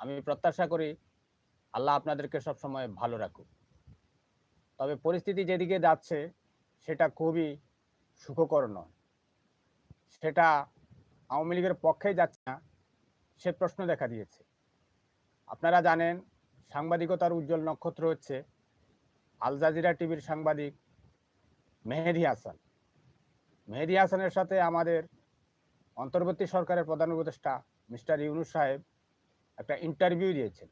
আমি প্রত্যাশা করি আল্লাহ আপনাদেরকে সবসময় ভালো রাখুক। তবে পরিস্থিতি যেদিকে যাচ্ছে, সেটা খুবই সুখকর নয়। সেটা আওয়ামী লীগের পক্ষেই যাচ্ছে না, সে প্রশ্ন দেখা দিয়েছে। আপনারা জানেন, সাংবাদিকতার উজ্জ্বল নক্ষত্র হচ্ছে আল জাজিরা টিভির সাংবাদিক মেহেদি হাসান। মেহেদি হাসানের সাথে আমাদের অন্তর্বর্তী সরকারের প্রধান উপদেষ্টা মিস্টার ইউনুস সাহেব একটা ইন্টারভিউ দিয়েছেন।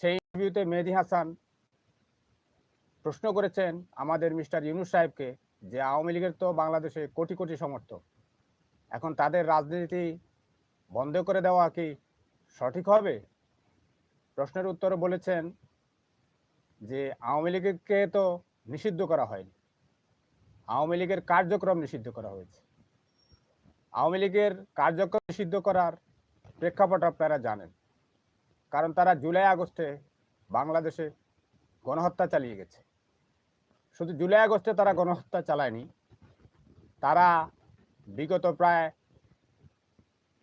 সেই ইন্টারভিউতে মেহেদি হাসান প্রশ্ন করেছেন আমাদের মিস্টার ইউনুস সাহেবকে যে আওয়ামী লীগের তো বাংলাদেশে কোটি কোটি সমর্থক, এখন তাদের রাজনীতি বন্ধ করে দেওয়া কি সঠিক হবে? প্রশ্নের উত্তরে বলেছেন যে আওয়ামী লীগকে তো নিষিদ্ধ করা হয়নি, আওয়ামী লীগের কার্যক্রম নিষিদ্ধ করা হয়েছে। আওয়ামী লীগের কার্যক্রম নিষিদ্ধ করার প্রেক্ষাপট আপনারা জানেন। কারণ তারা জুলাই আগস্টে বাংলাদেশে গণহত্যা চালিয়ে গেছে। শুধু জুলাই আগস্টে তারা গণহত্যা চালায়নি, তারা বিগত প্রায়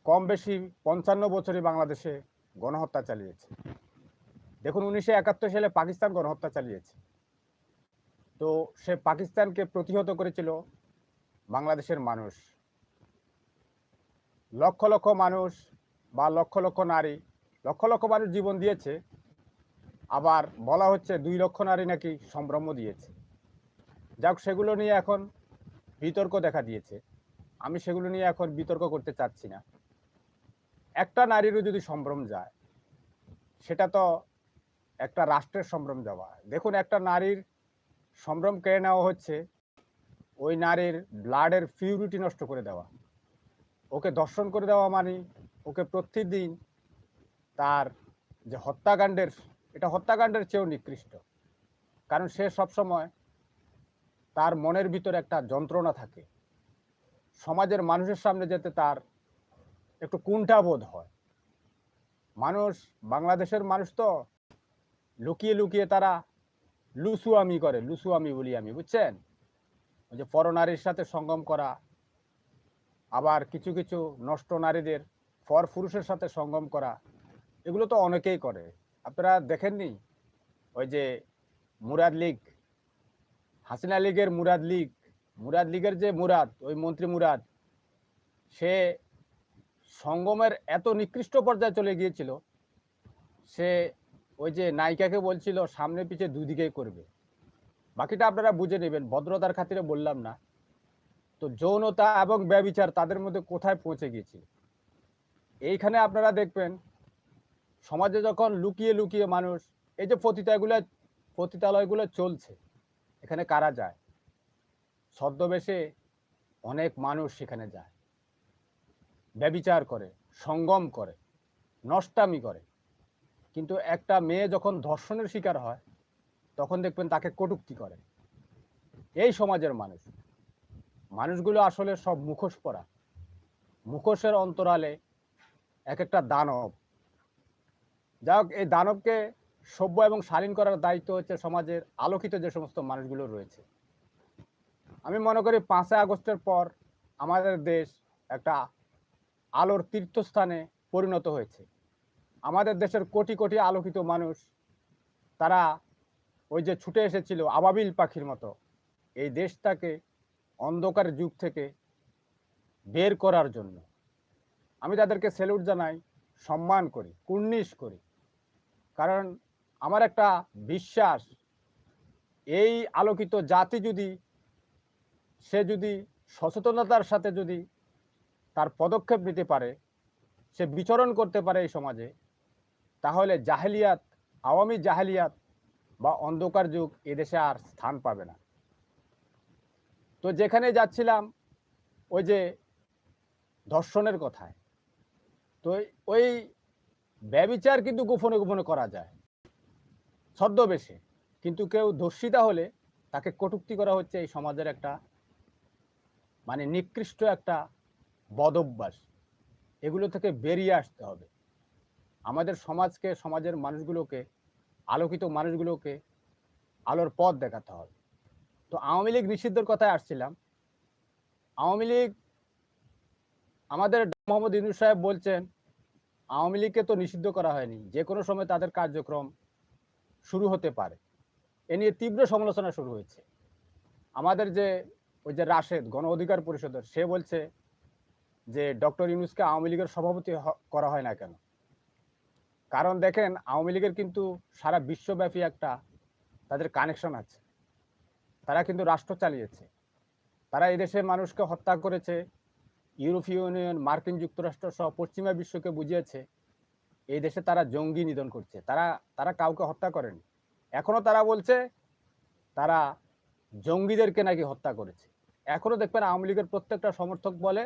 কম বেশি পঞ্চান্ন বছরই বাংলাদেশে গণহত্যা চালিয়েছে। দেখুন, উনিশশো একাত্তর সালে পাকিস্তান গণহত্যা চালিয়েছে। তো সে পাকিস্তানকে প্রতিহত করেছিল বাংলাদেশের মানুষ। লক্ষ লক্ষ মানুষ বা লক্ষ লক্ষ নারী, লক্ষ লক্ষ মানুষ জীবন দিয়েছে, আবার বলা হচ্ছে দুই লক্ষ নারী নাকি সম্ভ্রম দিয়েছে। যাক, সেগুলো নিয়ে এখন বিতর্ক দেখা দিয়েছে। আমি সেগুলো নিয়ে এখন বিতর্ক করতে চাচ্ছি না। একটা নারীরও যদি সম্ভ্রম যায়, সেটা তো একটা রাষ্ট্রের সম্ভ্রম যাওয়া দেখুন, একটা নারীর সম্ভ্রম কেড়ে নেওয়া হচ্ছে ওই নারীর ব্লাডের পিউরিটি নষ্ট করে দেওয়া। ওকে দর্শন করে দেওয়া মানে ওকে প্রতিদিন তার যে হত্যাকাণ্ডের, এটা হত্যাকাণ্ডের চেয়েও নিকৃষ্ট। কারণ সে সবসময় তার মনের ভিতরে একটা যন্ত্রণা থাকে। সমাজের মানুষের সামনে যেতে তার একটু কুণ্ঠাবোধ হয়। মানুষ, বাংলাদেশের মানুষ তো লুকিয়ে লুকিয়ে তারা লুসুয়ামি করে, লুসুয়ামি বলি আমি, বুঝছেন? ওই যে পরনারীর সাথে সঙ্গম করা, আবার কিছু কিছু নষ্ট নারীদের পর পুরুষের সাথে সঙ্গম করা, এগুলো তো অনেকেই করে। আপনারা দেখেননি? ওই যে মুরাদ লীগ, হাসিনা লীগের মুরাদ লীগ, মুরাদ লীগের যে মুরাদ, ওই মন্ত্রী মুরাদ, সে সঙ্গমের এত নিকৃষ্ট পর্যায়ে চলে গিয়েছিল, সে ওই যে নায়িকাকে বলছিল, সামনে পিছে দুদিকেই করবে। বাকিটা আপনারা বুঝে নেবেন, ভদ্রতার খাতিরে বললাম না। তো যৌনতা এবং ব্যবিচার তাদের মধ্যে কোথায় পৌঁছে গিয়েছিল? এইখানে আপনারা দেখবেন, সমাজে যখন লুকিয়ে লুকিয়ে মানুষ, এই যে পতিতাগুলো, পতিতালয়গুলো চলছে, এখানে কারা যায়? ছদ্মবেশে অনেক মানুষ সেখানে যায়। ব্যবিচার করে, সঙ্গম করে, নষ্টামি করে। কিন্তু একটা মেয়ে যখন ধর্ষণের শিকার হয়, তখন দেখবেন তাকে কটুক্তি করে। এই সমাজের মানুষ। মানুষগুলো আসলে সব মুখোশ পরা। মুখোশের অন্তরালে এক একটা দানব। যাই হোক এই দানবকে সভ্য এবং শালীন করার দায়িত্ব হচ্ছে সমাজের আলোকিত যে সমস্ত মানুষগুলো রয়েছে। আমি মনে করি পাঁচই আগস্টের পর আমাদের দেশ একটা আলোর তীর্থস্থানে পরিণত হয়েছে। আমাদের দেশের কোটি কোটি আলোকিত মানুষ, তারা ওই যে ছুটে এসেছিল আবাবিল পাখির মতো, এই দেশটাকে অন্ধকার যুগ থেকে বের করার জন্য। আমি তাদেরকে সেলুট জানাই, সম্মান করি, কুর্নিশ করি। কারণ আমার একটা বিশ্বাস, এই আলোকিত জাতি যদি, সে যদি সচেতনতার সাথে যদি তার পদক্ষেপ নিতে পারে, সে বিচরণ করতে পারে এই সমাজে, তাহলে জাহেলিয়াত, আওয়ামী জাহেলিয়াত বা অন্ধকার যুগ এদেশে আর স্থান পাবে না। তো যেখানে যাচ্ছিলাম, ওই যে ধর্ষণের কথায় তো ওই ব্যবিচার কিন্তু গোপনে গোপনে করা যায়। ছদ্মবেশে। কিন্তু কেউ ধর্ষিতা হলে তাকে কটুক্তি করা হচ্ছে এই সমাজের একটা মানে নিকৃষ্ট একটা বদভ্যাস। এগুলো থেকে বেরিয়ে আসতে হবে। আমাদের সমাজকে, সমাজের মানুষগুলোকে, আলোকিত মানুষগুলোকে আলোর পথ দেখাতে হবে। তো আওয়ামী লীগ নিষিদ্ধের কথায় আসছিলাম। আওয়ামী লীগ আমাদের মোহাম্মদ ইউনুস সাহেব বলছেন আওয়ামী লীগকে তো নিষিদ্ধ করা হয়নি, যে কোনো সময় তাদের কার্যক্রম শুরু হতে পারে। এ নিয়ে তীব্র সমালোচনা শুরু হয়েছে। আমাদের যে ওই যে রাশেদ, গণ অধিকার পরিষদের, সে বলছে যে ডক্টর ইউনুসকে আওয়ামী লীগের সভাপতি করা হয় না কেন? কারণ দেখেন, আওয়ামী লীগের কিন্তু সারা বিশ্বব্যাপী একটা তাদের কানেকশন আছে। তারা কিন্তু রাষ্ট্র চালিয়েছে। তারা এদেশের মানুষকে হত্যা করেছে ইউরোপীয় ইউনিয়ন, মার্কিন যুক্তরাষ্ট্র সহ পশ্চিমা বিশ্বকে বুঝিয়েছে, এই দেশে তারা জঙ্গি নিধন করছে। তারা তারা কাউকে হত্যা করেনি। এখনও তারা বলছে, তারা জঙ্গিদেরকে নাকি হত্যা করেছে। এখনও দেখবেন আওয়ামী লীগের প্রত্যেকটা সমর্থক বলে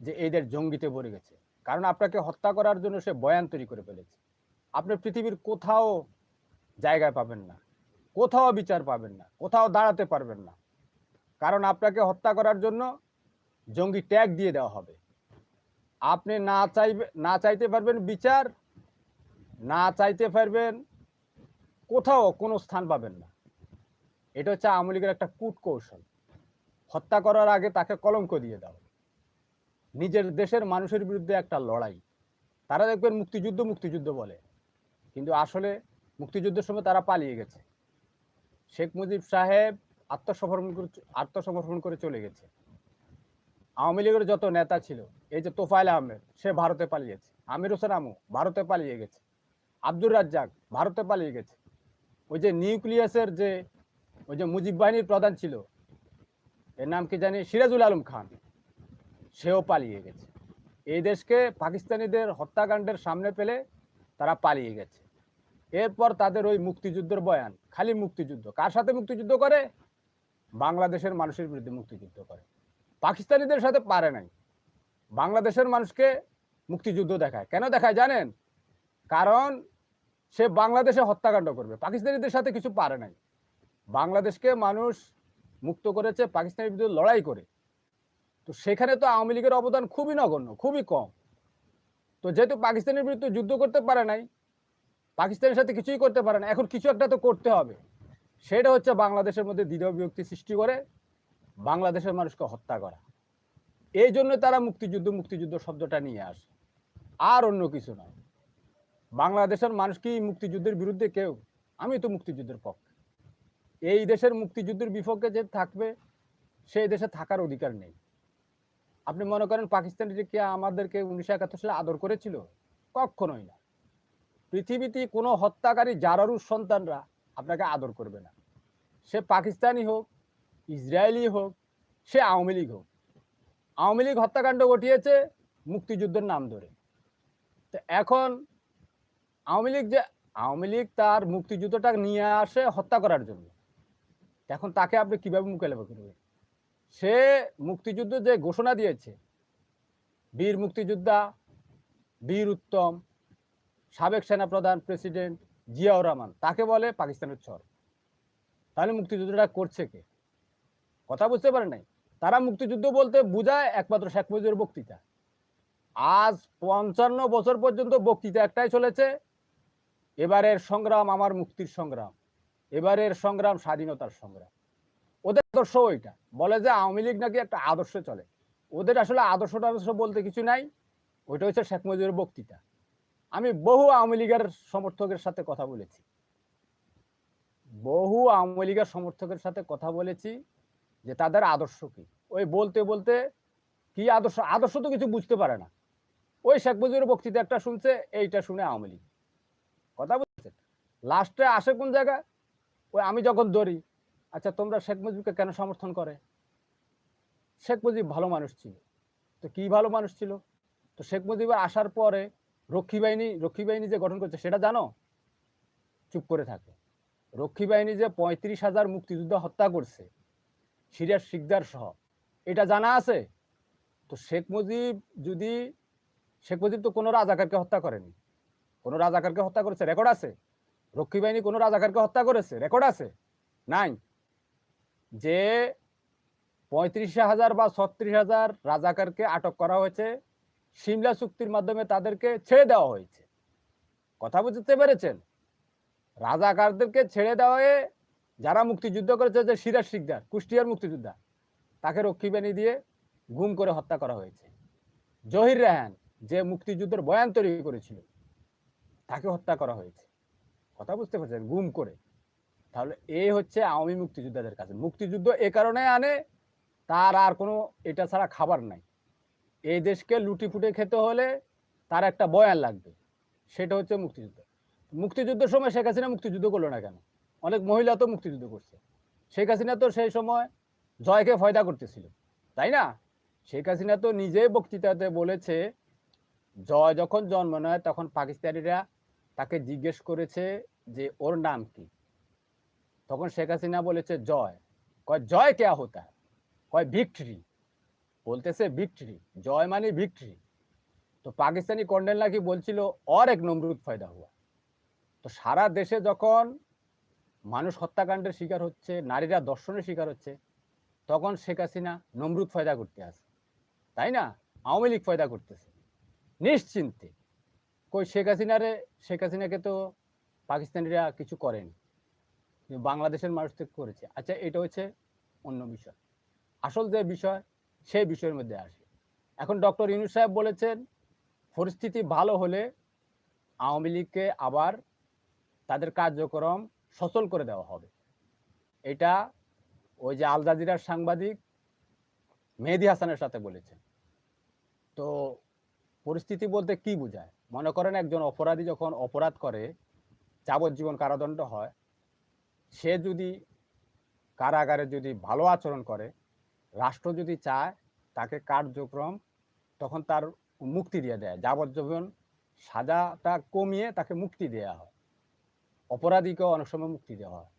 যে এদের জঙ্গিতে ভরে গেছে। কারণ আপনাকে হত্যা করার জন্য সে বয়ান তৈরি করে ফেলেছে। আপনি পৃথিবীর কোথাও জায়গায় পাবেন না, কোথাও বিচার পাবেন না, কোথাও দাঁড়াতে পারবেন না। কারণ আপনাকে হত্যা করার জন্য জঙ্গি ট্যাগ দিয়ে দেওয়া হবে। আপনি না চাইবে, না চাইতে পারবেন বিচার, না চাইতে পারবেন কোথাও কোনো স্থান পাবেন না। এটা হচ্ছে আওয়ামী লীগের একটা কূট কৌশল। হত্যা করার আগে তাকে কলঙ্ক দিয়ে দাও। নিজের দেশের মানুষের বিরুদ্ধে একটা লড়াই। তারা দেখবেন মুক্তিযুদ্ধ মুক্তিযুদ্ধ বলে। কিন্তু আসলে মুক্তিযুদ্ধের সময় তারা পালিয়ে গেছে। শেখ মুজিব সাহেব আত্মসমর্পণ করে আত্মসমর্পণ করে চলে গেছে। আওয়ামী লীগের যত নেতা ছিল, এই যে তোফায়েল আহমেদ, সে ভারতে পালিয়েছে আমির হোসেন আমু ভারতে পালিয়ে গেছে। আব্দুর রাজ্জাক ভারতে পালিয়ে গেছে। ওই যে নিউক্লিয়াসের যে, ওই যে মুজিব বাহিনীর প্রধান ছিল, এর নাম কি জানি? সিরাজুল আলম খান, সেও পালিয়ে গেছে। এই দেশকে পাকিস্তানিদের হত্যাকাণ্ডের সামনে পেলে তারা পালিয়ে গেছে। এরপর তাদের ওই মুক্তিযুদ্ধের বয়ান, খালি মুক্তিযুদ্ধ। কার সাথে মুক্তিযুদ্ধ করে? বাংলাদেশের মানুষের বিরুদ্ধে মুক্তিযুদ্ধ করে। পাকিস্তানিদের সাথে পারে নাই। বাংলাদেশের মানুষকে মুক্তিযুদ্ধ দেখায়। কেন দেখায় জানেন? কারণ সে বাংলাদেশে হত্যাকাণ্ড করবে। পাকিস্তানিদের সাথে কিছু পারে নাই। বাংলাদেশকে মানুষ মুক্ত করেছে পাকিস্তানের বিরুদ্ধে লড়াই করে। তো সেখানে তো আওয়ামী লীগের অবদান খুবই নগণ্য, খুবই কম। তো যেহেতু পাকিস্তানের বিরুদ্ধে যুদ্ধ করতে পারে নাই, পাকিস্তানের সাথে কিছুই করতে পারে না, এখন কিছু একটা তো করতে হবে। সেটা হচ্ছে বাংলাদেশের মধ্যে দ্বিধা বিভক্তি সৃষ্টি করে বাংলাদেশের মানুষকে হত্যা করা। এই জন্য তারা মুক্তিযুদ্ধ মুক্তিযুদ্ধ শব্দটা নিয়ে আসে। আর অন্য কিছু নয়। বাংলাদেশের মানুষ কি মুক্তিযুদ্ধের বিরুদ্ধে কেউ? আমি তো মুক্তিযুদ্ধের পক্ষে। এই দেশের মুক্তিযুদ্ধের বিপক্ষে যে থাকবে, সেই দেশে থাকার অধিকার নেই। আপনি মনে করেন পাকিস্তানিরা কি আমাদেরকে উনিশশো একাত্তর সালে আদর করেছিল? কখনোই না। পৃথিবীতে কোনো হত্যাকারী জারারুর সন্তানরা আপনাকে আদর করবে না। সে পাকিস্তানি হোক ইসরায়েলি হোক, সে আওয়ামী লীগ হোক। আওয়ামী লীগ হত্যাকাণ্ড ঘটিয়েছে মুক্তিযুদ্ধের নাম ধরে। তো এখন আওয়ামী লীগ যে, আওয়ামী লীগ তার মুক্তিযুদ্ধটা নিয়ে আসে হত্যা করার জন্য। এখন তাকে আপনি কীভাবে মোকাবেলা করবেন? সে মুক্তিযুদ্ধ যে ঘোষণা দিয়েছে, বীর মুক্তিযোদ্ধা, বীর উত্তম, সাবেক সেনাপ্রধান প্রেসিডেন্ট জিয়াউর রহমান, তাকে বলে পাকিস্তানের চর তাহলে মুক্তিযুদ্ধটা করছে কে? কথা বুঝতে পারে নাই। তারা মুক্তিযুদ্ধ বলতে বোঝায় একমাত্র শেখ মুজিবুর বক্তৃতা। আজ পঞ্চান্ন বছর পর্যন্ত বক্তৃতা একটাই চলেছে, এবারের সংগ্রাম আমার মুক্তির সংগ্রাম, এবারের সংগ্রাম স্বাধীনতার সংগ্রাম। ওদের আদর্শ ওইটা। বলে যে আওয়ামী লীগ নাকি একটা আদর্শে চলে। ওদের আসলে আদর্শ টাদর্শ বলতে কিছু নাই, ওইটা হচ্ছে শেখ মুজিবুর বক্তৃতা। আমি বহু আওয়ামী লীগের সমর্থকের সাথে কথা বলেছি। বহু আওয়ামী লীগের সমর্থকের সাথে কথা বলেছি। যে তাদের আদর্শ কি? ওই বলতে বলতে কি আদর্শ? আদর্শ তো কিছু বুঝতে পারে না। ওই শেখ মুজিবুর বক্তৃতা একটা শুনছে, এইটা শুনে আওয়ামী লীগ। কথা বুঝছেন? লাস্টে আসে কোন জায়গায়? ওই আমি যখন ধরি আচ্ছা তোমরা শেখ মুজিবকে কেন সমর্থন করে? শেখ মুজিব ভালো মানুষ ছিল। তো কি ভালো মানুষ ছিল? তো শেখ মুজিব আসার পরে রক্ষী বাহিনী রক্ষী বাহিনী যে গঠন করছে, সেটা জানো? চুপ করে থাকে। রক্ষী বাহিনী যে পঁয়ত্রিশ হাজার মুক্তিযোদ্ধা হত্যা করছে সিরিয়ার শিকদার সহ। এটা জানা আছে? তো শেখ মুজিব যদি, শেখ মুজিব তো কোনো রাজাকারকে হত্যা করেনি। কোনো রাজাকারকে হত্যা করেছে? রেকর্ড আছে? রক্ষী বাহিনী কোনো রাজাকারকে হত্যা করেছে? রেকর্ড আছে? নাই। যে পঁয়ত্রিশ হাজার বা ছত্রিশ হাজার রাজাকারকে আটক করা হয়েছে, সিমলা চুক্তির মাধ্যমে তাদেরকে ছেড়ে দেওয়া হয়েছে। কথা বুঝতে পেরেছেন? রাজাকারদেরকে ছেড়ে দেওয়ায় যারা মুক্তিযুদ্ধ করেছে যে সিরাজ শিকদার, কুষ্টিয়ার মুক্তিযোদ্ধা, তাকে রক্ষী বাহিনী দিয়ে গুম করে হত্যা করা হয়েছে। জহির রেহান যে মুক্তিযুদ্ধের বয়ান তৈরি করেছিল, তাকে হত্যা করা হয়েছে। কথা বুঝতে পারছেন? গুম করে। তাহলে এই হচ্ছে আওয়ামী মুক্তিযোদ্ধাদের কাছে মুক্তিযুদ্ধ এ কারণে আনে, তার আর কোনো এটা ছাড়া খাবার নাই। এই দেশকে লুটি ফুটে খেতে হলে তার একটা বয়ান লাগবে। সেটা হচ্ছে মুক্তিযুদ্ধ। মুক্তিযুদ্ধের সময় শেখ হাসিনা মুক্তিযুদ্ধ করল না কেন? অনেক মহিলা তো মুক্তিযুদ্ধ করছে। শেখ হাসিনা তো সেই সময় জয়কে ফয়দা করতেছিল, তাই না? শেখ হাসিনা তো নিজে বক্তৃতাতে বলেছে, জয় যখন জন্ম নেয় তখন পাকিস্তানিরা তাকে জিজ্ঞেস করেছে যে ওর নাম কি? তখন শেখ হাসিনা বলেছে, জয়। কয়, জয় কে হতা কয়, ভিক্টরি। বলতেছে ভিক্টরি। জয় মানে ভিক্টরি। তো পাকিস্তানি কন্ডেল নাকি বলছিল, অর এক নমরুদ ফয়দা হওয়া তো সারা দেশে যখন মানুষ হত্যাকাণ্ডের শিকার হচ্ছে, নারীরা দর্শনের শিকার হচ্ছে, তখন শেখ হাসিনা নমরুদ ফয়দা করতে আসে। তাই না? আওয়ামী লীগ ফয়দা করতেছে। নিশ্চিন্তে। কই শেখ হাসিনারে, শেখ হাসিনাকে তো পাকিস্তানিরা কিছু করেনি। বাংলাদেশের মানুষ তো করেছে। আচ্ছা এটা হচ্ছে অন্য বিষয়। আসল যে বিষয়, সেই বিষয়ের মধ্যে আসে। এখন ডক্টর ইউনুস সাহেব বলেছেন, পরিস্থিতি ভালো হলে আওয়ামী লীগকে আবার তাদের কার্যক্রম সচল করে দেওয়া হবে। এটা ওই যে আল জাজিরার সাংবাদিক মেহেদি হাসানের সাথে বলেছেন। তো পরিস্থিতি বলতে কি বোঝায়? মনে করেন একজন অপরাধী যখন অপরাধ করে, যাবজ্জীবন কারাদণ্ড হয়, সে যদি কারাগারে যদি ভালো আচরণ করে, রাষ্ট্র যদি চায় তাকে কার্যক্রম তখন তার মুক্তি দিয়ে দেয়। যাবজ্জীবন সাজাটা কমিয়ে তাকে মুক্তি দেওয়া হয়। অপরাধীকেও অনেক সময় মুক্তি দেওয়া হয়।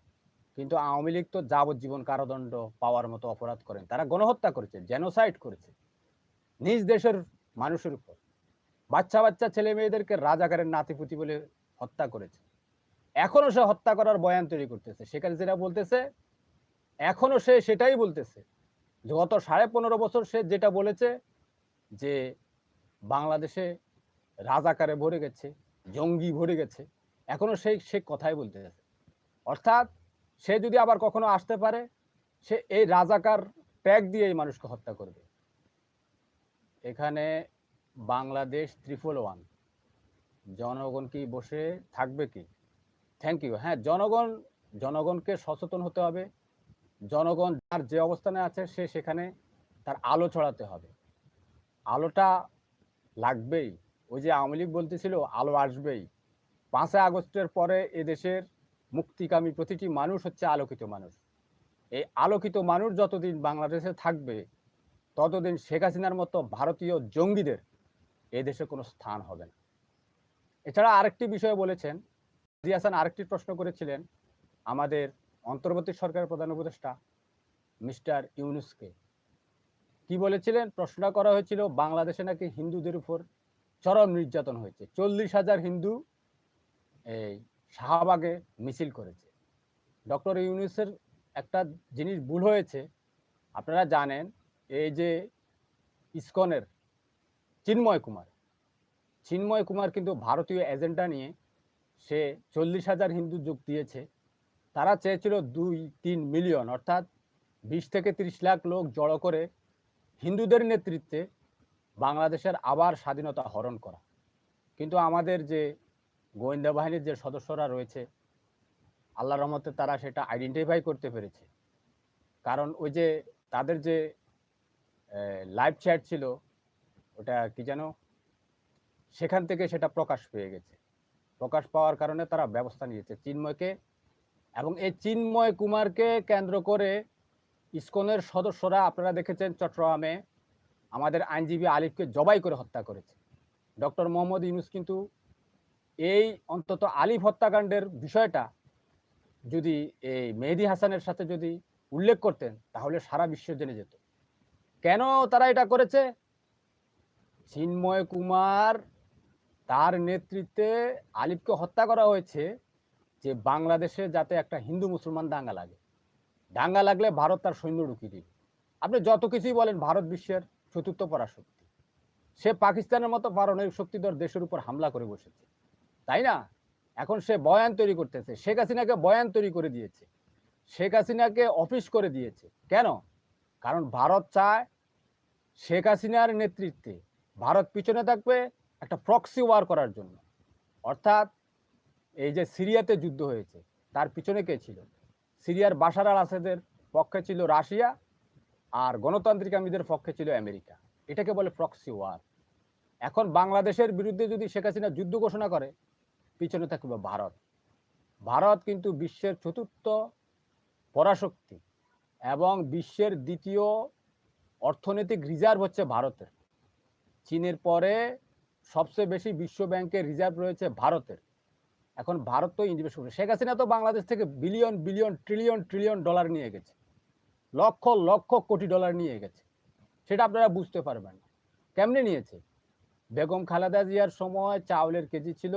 কিন্তু আওয়ামী লীগ তো যাবজ্জীবন কারাদণ্ড পাওয়ার মতো অপরাধ করেন। তারা গণহত্যা করেছে জেনোসাইড করেছে। নিজ দেশের মানুষের উপর। বাচ্চা বাচ্চা ছেলে মেয়েদেরকে রাজাকারের নাতিপুতি বলে হত্যা করেছে। এখনও সে হত্যা করার বয়ান তৈরি করতেছে। সেখানে যেটা বলতেছে, এখনও সে সেটাই বলতেছে। যে গত সাড়ে পনেরো বছর সে যেটা বলেছে যে, বাংলাদেশে রাজাকারে ভরে গেছে, জঙ্গি ভরে গেছে। এখনও সেই, সে কথাই বলতে বলতেছে। অর্থাৎ সে যদি আবার কখনো আসতে পারে, সে এই রাজাকার ট্যাগ দিয়ে এই মানুষকে হত্যা করবে। এখানে বাংলাদেশ ত্রিপল ওয়ান, জনগণ কি বসে থাকবে কি? থ্যাংক ইউ হ্যাঁ জনগণ, জনগণকে সচেতন হতে হবে। জনগণ যার যে অবস্থানে আছে, সে সেখানে তার আলো ছড়াতে হবে। আলোটা লাগবেই। ওই যে আওয়ামী লীগ বলতেছিল, আলো আসবেই। পাঁচই আগস্টের পরে এদেশের মুক্তিকামী প্রতিটি মানুষ হচ্ছে আলোকিত মানুষ। এই আলোকিত মানুষ যতদিন বাংলাদেশে থাকবে, ততদিন শেখ হাসিনার মতো ভারতীয় জঙ্গিদের এই দেশে কোনো স্থান হবে না। এছাড়া আরেকটি বিষয় বলেছেন, জি আরেকটি প্রশ্ন করেছিলেন আমাদের অন্তর্বর্তী সরকারের প্রধান উপদেষ্টা, মিস্টার ইউনুসকে। কি বলেছিলেন? প্রশ্নটা করা হয়েছিল, বাংলাদেশে নাকি হিন্দুদের উপর চরম নির্যাতন হয়েছে। চল্লিশ হাজার হিন্দু এই শাহবাগে মিছিল করেছে। ডক্টর ইউনুসের একটা জিনিস ভুল হয়েছে, আপনারা জানেন, এই যে ইসকনের চিন্ময় কুমার। চিন্ময় কুমার কিন্তু ভারতীয় এজেন্ডা নিয়ে সে চল্লিশ হাজার হিন্দু যোগ দিয়েছে। তারা চেয়েছিল দুই তিন মিলিয়ন, অর্থাৎ বিশ থেকে তিরিশ লাখ লোক জড়ো করে হিন্দুদের নেতৃত্বে বাংলাদেশের আবার স্বাধীনতা হরণ করা। কিন্তু আমাদের যে গোয়েন্দা বাহিনীর যে সদস্যরা রয়েছে আল্লাহ রহমতে তারা সেটা আইডেন্টিফাই করতে পেরেছে। কারণ ওই যে তাদের যে লাইভ চ্যাট ছিল, ওটা কি যেন, সেখান থেকে সেটা প্রকাশ পেয়ে গেছে। প্রকাশ পাওয়ার কারণে তারা ব্যবস্থা নিয়েছে চিন্ময়কে এবং এই চিন্ময় কুমারকে কেন্দ্র করে ইসকনের সদস্যরা, আপনারা দেখেছেন চট্টগ্রামে আমাদের আইনজীবী আলিফকে জবাই করে হত্যা করেছে। ডক্টর মোহাম্মদ ইউনুস কিন্তু এই অন্তত আলিফ হত্যাকাণ্ডের বিষয়টা যদি এই মেহেদি হাসানের সাথে যদি উল্লেখ করতেন, তাহলে সারা বিশ্ব জেনে যেত। কেন তারা এটা করেছে? চিন্ময় কুমার তার নেতৃত্বে আলিফকে হত্যা করা হয়েছে যে বাংলাদেশে যাতে একটা হিন্দু মুসলমান দাঙ্গা লাগে। দাঙ্গা লাগলে ভারত তার সৈন্য ঢুকিয়ে দিবে। আপনি যত কিছুই বলেন, ভারত বিশ্বের চতুর্থ পরাশক্তি। সে পাকিস্তানের মতো পারমাণবিক শক্তিধর দেশের উপর হামলা করে বসেছে। তাই না? এখন সে বয়ান তৈরি করতেছে। শেখ হাসিনাকে বয়ান তৈরি করে দিয়েছে। শেখ হাসিনাকে অফিস করে দিয়েছে। কেন? কারণ ভারত চায় শেখ হাসিনার নেতৃত্বে ভারত পিছনে থাকবে একটা প্রক্সি ওয়ার করার জন্য। অর্থাৎ এই যে সিরিয়াতে যুদ্ধ হয়েছে, তার পিছনে কে ছিল? সিরিয়ার বাশার আল আসাদের পক্ষে ছিল রাশিয়া আর গণতান্ত্রিক আমিদের পক্ষে ছিল আমেরিকা। এটাকে বলে প্রক্সি ওয়ার এখন বাংলাদেশের বিরুদ্ধে যদি শেখ হাসিনা যুদ্ধ ঘোষণা করে পিছনে থাকবে ভারত। ভারত কিন্তু বিশ্বের চতুর্থ পরাশক্তি এবং বিশ্বের দ্বিতীয় অর্থনৈতিক রিজার্ভ হচ্ছে ভারতের। চীনের পরে সবচেয়ে বেশি বিশ্ব ব্যাংকের রিজার্ভ রয়েছে ভারতের। এখন ভারত তো ইনভেস্ট করবে শেখ হাসিনা তো বাংলাদেশ থেকে billion billion trillion trillion dollar নিয়ে গেছে। লক্ষ লক্ষ কোটি ডলার নিয়ে গেছে। সেটা আপনারা বুঝতে পারবেন। কেমনে নিয়েছে? বেগম খালেদা জিয়ার সময় চাউলের কেজি ছিল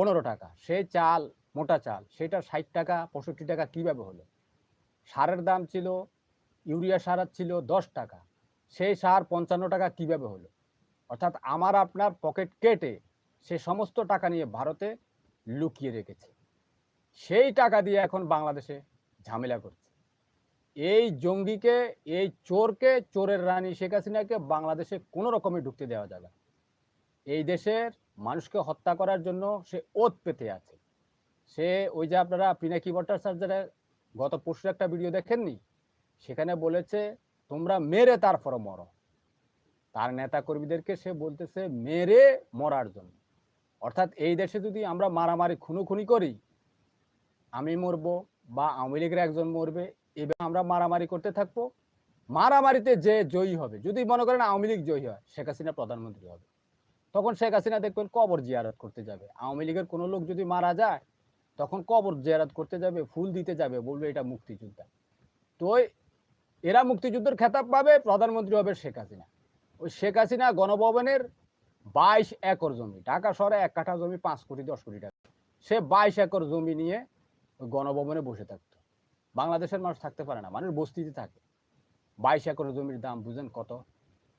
পনেরো টাকা, সে চাল, মোটা চাল, সেটা ষাট টাকা, পঁয়ষট্টি টাকা, কীভাবে হলো? সারের দাম ছিল, ইউরিয়া সার ছিল দশ টাকা সেই সার পঞ্চান্ন টাকা, কীভাবে হলো? অর্থাৎ আমার আপনার পকেট কেটে সে সমস্ত টাকা নিয়ে ভারতে লুকিয়ে রেখেছে। সেই টাকা দিয়ে এখন বাংলাদেশে ঝামেলা করছে। এই জঙ্গিকে, এই চোরকে, চোরের রানী শেখ হাসিনাকে বাংলাদেশে কোনো রকমে ঢুকতে দেওয়া যাবে। এই দেশের মানুষকে হত্যা করার জন্য সে ওত পেতে আছে। সে ওই যে আপনারা পিনাকি ভট্টাচার্যের গত পরশু একটা ভিডিও দেখেননি? সেখানে বলেছে, তোমরা মেরে তারপর মরো। তার নেতা কর্মীদেরকে সে বলতেছে, মেরে মরার জন্য। অর্থাৎ এই দেশে যদি আমরা মারামারি খুনোখুনি করি, আমি মরবো বা আওয়ামী লীগের একজন মরবে এবার আমরা মারামারি করতে থাকব। মারামারিতে যে জয়ী হবে, যদি মনে করেন আওয়ামী লীগ জয়ী হয়, শেখ হাসিনা প্রধানমন্ত্রী হবে। তখন শেখ হাসিনা দেখবেন কবর জিয়ারত করতে যাবে। আওয়ামী লীগের কোনো লোক যদি মারা যায়, তখন কবর জিয়ারত করতে যাবে, ফুল দিতে যাবে, বলবে এটা মুক্তিযোদ্ধা। তো এরা মুক্তিযুদ্ধের খেতাব পাবে, প্রধানমন্ত্রী হবে শেখ হাসিনা। ওই শেখ হাসিনা গণভবনের বাইশ একর জমি, ঢাকা শহরে এক কাঠা জমি পাঁচ কোটি, দশ কোটি টাকা। সে বাইশ একর জমি নিয়ে গণভবনে বসে থাকতো। বাংলাদেশের মানুষ থাকতে পারে না, মানুষ বস্তিতে থাকে। বাইশ একর জমির দাম বুঝেন কত?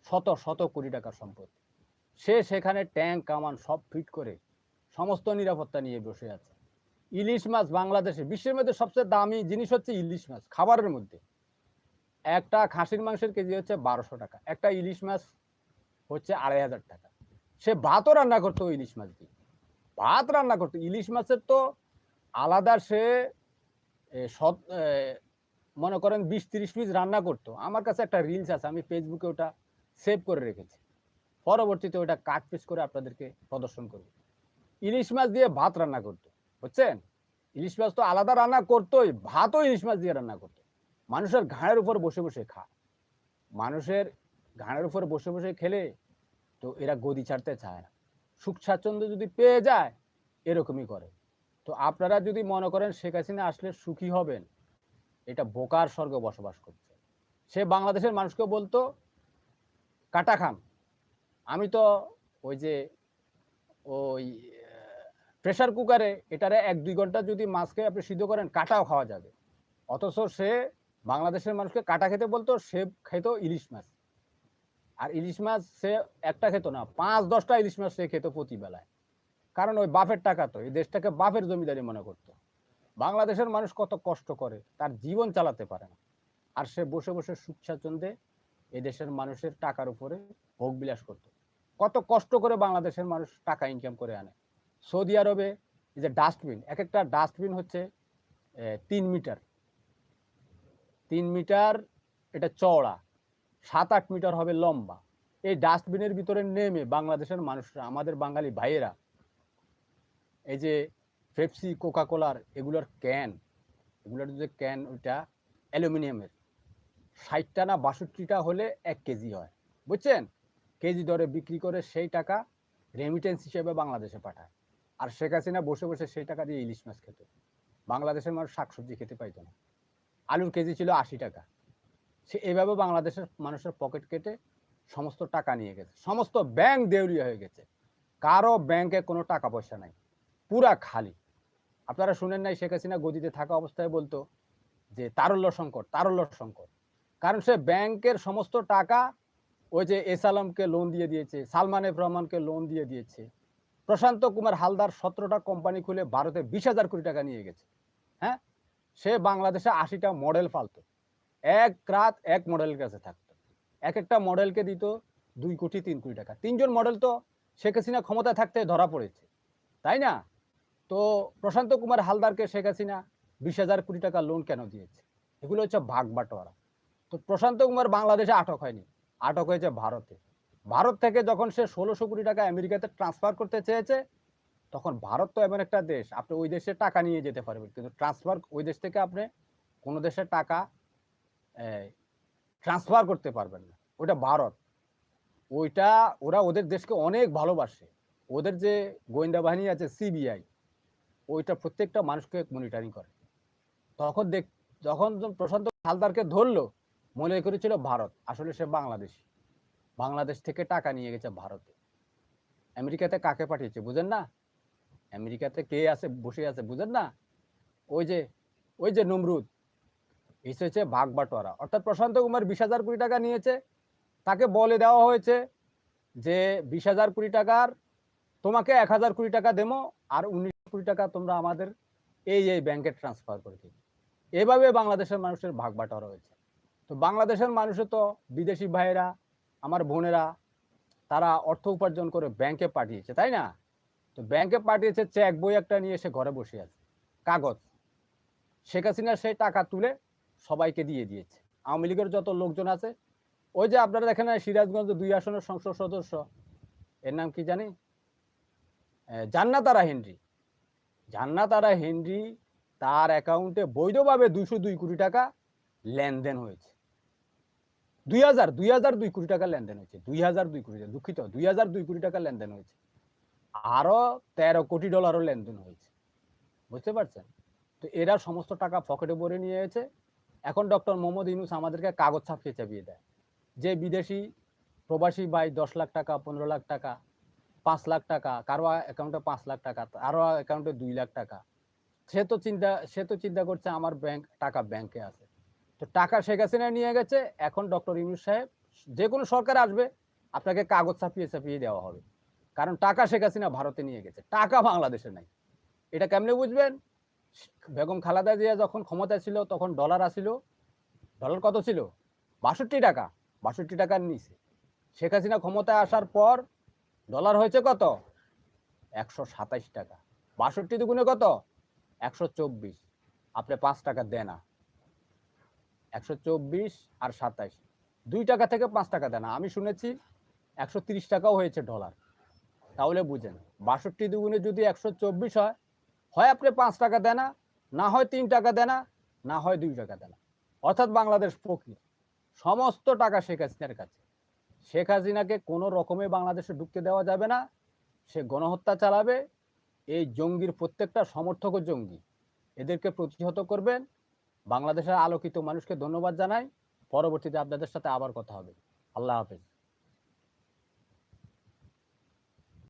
শত শত কোটি টাকার সম্পত্তি। সে সেখানে ট্যাঙ্ক কামান সব ফিট করে সমস্ত নিরাপত্তা নিয়ে বসে আছে। ইলিশ মাছ বাংলাদেশে বিশ্বের মধ্যে সবচেয়ে দামি জিনিস হচ্ছে ইলিশ মাছ খাবারের মধ্যে। একটা খাসির মাংসের কেজি হচ্ছে বারোশো টাকা একটা ইলিশ মাছ হচ্ছে আড়াই হাজার টাকা। সে ভাতও রান্না করতো ইলিশ মাছ দিয়ে। ভাত রান্না করতো ইলিশ মাছের তো আলাদা সে এ, মনে করেন বিশ তিরিশ পিস রান্না করতো। আমার কাছে একটা রিলস আছে আমি ফেসবুকে ওটা সেভ করে রেখেছি। পরবর্তীতে ওইটা কাট পিস করে আপনাদেরকে প্রদর্শন করব। ইলিশ মাছ দিয়ে ভাত রান্না করতো, বুঝছেন? ইলিশ মাছ তো আলাদা রান্না করতোই, ভাতও ইলিশ মাছ দিয়ে রান্না করতো। মানুষের ঘাড়ের উপর বসে বসে খা। মানুষের ঘাড়ের উপর বসে বসে খেলে তো এরা গদি ছাড়তে চায় না। সুখ স্বাচ্ছন্দ্য যদি পেয়ে যায়, এরকমই করে। তো আপনারা যদি মনে করেন শেখ হাসিনা আসলে সুখী হবেন, এটা বোকার স্বর্গে বসবাস করছে। সে বাংলাদেশের মানুষকে বলতো, কাটা খান। আমি তো ওই যে ওই প্রেসার কুকারে এটারে এক দুই ঘণ্টা যদি মাছকে আপনি সিদ্ধ করেন, কাটাও খাওয়া যাবে। অথচ সে বাংলাদেশের মানুষকে কাটা খেতে বলতো, সে খেত ইলিশ মাছ। আর ইলিশ মাছ সে একটা খেত না, পাঁচ দশটা ইলিশ মাছ সে খেত প্রতিবেলায়। কারণ ওই বাপের টাকা তো, এই দেশটাকে বাপের জমিদারি মনে করতো। বাংলাদেশের মানুষ কত কষ্ট করে, তার জীবন চালাতে পারে না। আর সে বসে বসে সুখ এই দেশের মানুষের টাকার উপরে ভোগ বিলাস করতো। কত কষ্ট করে বাংলাদেশের মানুষ টাকা ইনকাম করে আনে। সৌদি আরবে যে ডাস্টবিন এক একটা ডাস্টবিন হচ্ছে তিন মিটার। তিন মিটার, এটা চওড়া, সাত আট মিটার হবে লম্বা। এই ডাস্টবিনের ভিতরে নেমে বাংলাদেশের মানুষরা, আমাদের বাঙালি ভাইয়েরা, এই যে পেপসি কোকা কোলার এগুলোর ক্যান এগুলোর যে ক্যান ওইটা অ্যালুমিনিয়ামের, ষাটটা না বাষট্টিটা হলে এক কেজি হয়। বুঝছেন? কেজি দরে বিক্রি করে সেই টাকা রেমিটেন্স হিসেবে বাংলাদেশে পাঠায়। আর শেখ হাসিনা বসে বসে সেই টাকা দিয়ে ইলিশ মাছ খেত। বাংলাদেশের মানুষ শাকসবজি খেতে পাইতো না। আলুর কেজি ছিল আশি টাকা। সে এভাবে বাংলাদেশের মানুষের পকেট কেটে সমস্ত টাকা নিয়ে গেছে। সমস্ত ব্যাংক দেউলিয়া হয়ে গেছে। কারও ব্যাংকে কোনো টাকা পয়সা নাই। পুরা খালি। আপনারা শুনেন নাই শেখ হাসিনা গদিতে থাকা অবস্থায় বলতো যে তারল্য সংকট তারল্য সংকট। কারণ সে ব্যাংকের সমস্ত টাকা ওই যে এস আলমকে লোন দিয়ে দিয়েছে, সালমান এফ রহমানকে লোন দিয়ে দিয়েছে। প্রশান্ত কুমার হালদার সতেরোটা কোম্পানি খুলে ভারতে বিশ হাজার কোটি টাকা নিয়ে গেছে। হ্যাঁ? সে বাংলাদেশে আশিটা মডেল ফালতো এক রাত এক মডেলের কাছে থাকতো। এক একটা মডেলকে দিত দুই কোটি, তিন কোটি টাকা। তিনজন মডেল তো শেখ হাসিনা ক্ষমতায় থাকতে ধরা পড়েছে। তাই না? তো প্রশান্ত কুমার হালদারকে শেখ হাসিনা বিশ হাজার কোটি টাকা লোন কেন দিয়েছে? এগুলো হচ্ছে ভাগ বাটোয়ারা তো প্রশান্ত কুমার বাংলাদেশে আটক হয়নি। আটক হয়েছে ভারতে। ভারত থেকে যখন সে ষোলোশো কোটি টাকা আমেরিকাতে ট্রান্সফার করতে চেয়েছে, তখন ভারত তো এমন একটা দেশ, আপনি ওই দেশে টাকা নিয়ে যেতে পারবেন। কিন্তু ট্রান্সফার ওই দেশ থেকে আপনি কোনো দেশের টাকা ট্রান্সফার করতে পারবেন না। ওটা ভারত। ওইটা ওরা ওদের দেশকে অনেক ভালোবাসে। ওদের যে গোয়েন্দা বাহিনী আছে সিবিআই, ওইটা প্রত্যেকটা মানুষকে মনিটরিং করে। তখন দেখ, যখন প্রশান্ত হালদারকে ধরলো মনে করেছিল ভারত। আসলে সে বাংলাদেশি। বাংলাদেশ থেকে টাকা নিয়ে গেছে ভারতে। আমেরিকাতে কাকে পাঠিয়েছে বুঝেন না? আমেরিকাতে কে আছে, বসে আছে বুঝেন না? ওই যে ওই যে নমরুদ। এসেছে ভাগ বাটোয়ারা অর্থাৎ প্রশান্ত কুমার বিশ হাজার কোটি টাকা নিয়েছে। তাকে বলে দেওয়া হয়েছে যে, বিশ হাজার কোটি টাকার, তোমাকে এক হাজার কোটি টাকা দেবো আর উনিশ কোটি টাকা তোমরা আমাদের এই এই ব্যাংকে ট্রান্সফার করে দিই এভাবে বাংলাদেশের মানুষের ভাগ বাটোয়ারা হয়েছে। তো বাংলাদেশের মানুষও তো বিদেশি ভাইয়েরা, আমার বোনেরা, তারা অর্থ উপার্জন করে ব্যাংকে পাঠিয়েছে, তাই না? তো ব্যাংকে পাঠিয়েছে চেক বই একটা নিয়ে এসে ঘরে বসে আছে, কাগজ। শেখ হাসিনা সেই টাকা তুলে সবাইকে দিয়ে দিয়েছে। আওয়ামী লীগের যত লোকজন আছে, ওই যে আপনারা দেখেন সিরাজগঞ্জ দুই আসনের সংসদ সদস্য, এর নাম কি জানি? জান্নাতারা হেনরি। জান্নাতারা হেনরি তার অ্যাকাউন্টে বৈধভাবে দুইশো দুই কোটি টাকা লেনদেন হয়েছে। দুই হাজার দুই হাজার দুই কোটি টাকা লেনদেন হয়েছে। দুই হাজার দুই কোটি দুঃখিত, দুই হাজার দুই কোটি টাকা লেনদেন হয়েছে। আরও তেরো কোটি ডলারও লেনদেন হয়েছে। বুঝতে পারছেন? তো এরা সমস্ত টাকা পকেটে ভরে নিয়ে এসেছে এখন ডক্টর মোহাম্মদ ইউনুস আমাদেরকে কাগজ ছাপিয়ে চাপিয়ে দেয়। যে বিদেশি প্রবাসী ভাই দশ লাখ টাকা, পনেরো লাখ টাকা, পাঁচ লাখ টাকা, কারও অ্যাকাউন্টে পাঁচ লাখ টাকা আরও অ্যাকাউন্টে দুই লাখ টাকা, সে তো চিন্তা, সে তো চিন্তা করছে আমার ব্যাংক টাকা ব্যাংকে আছে। তো টাকা শেখ হাসিনা নিয়ে গেছে, এখন ডক্টর ইউনুস সাহেব, যে কোনো সরকার আসবে, আপনাকে কাগজ ছাপিয়ে ছাপিয়ে দেওয়া হবে। কারণ টাকা শেখ হাসিনা ভারতে নিয়ে গেছে, টাকা বাংলাদেশে নাই। এটা কেমনে বুঝবেন? বেগম খালাদা জিয়া যখন ক্ষমতায় ছিল, তখন ডলার আসিল ডলার কত ছিল? বাষট্টি টাকা, বাষট্টি টাকার নিচে শেখ হাসিনা ক্ষমতায় আসার পর ডলার হয়েছে কত? একশো সাতাইশ টাকা। বাষট্টি দুগুণে কত? একশো চব্বিশ। আপনি পাঁচ টাকা দেনা একশো চব্বিশ আর সাতাইশ। দুই টাকা থেকে পাঁচ টাকা দেয় না আমি শুনেছি একশো তিরিশ টাকাও হয়েছে ডলার তাহলে বুঝেন, বাষট্টি দুগুণে যদি একশো চব্বিশ হয় হয় আপনি পাঁচ টাকা দেনা, না হয় তিন টাকা দেনা, না হয় দুই টাকা দেয় না অর্থাৎ বাংলাদেশ ফকির। সমস্ত টাকা শেখ হাসিনার কাছে। শেখ হাসিনাকে কোনো রকমে বাংলাদেশে ঢুকতে দেওয়া যাবে না। সে গণহত্যা চালাবে। এই জঙ্গির প্রত্যেকটা সমর্থক জঙ্গি। এদেরকে প্রতিহত করবেন। বাংলাদেশের আলোকিত মানুষকে ধন্যবাদ জানাই। পরবর্তীতে আপনাদের সাথে আবার কথা হবে। আল্লাহ হাফেজ।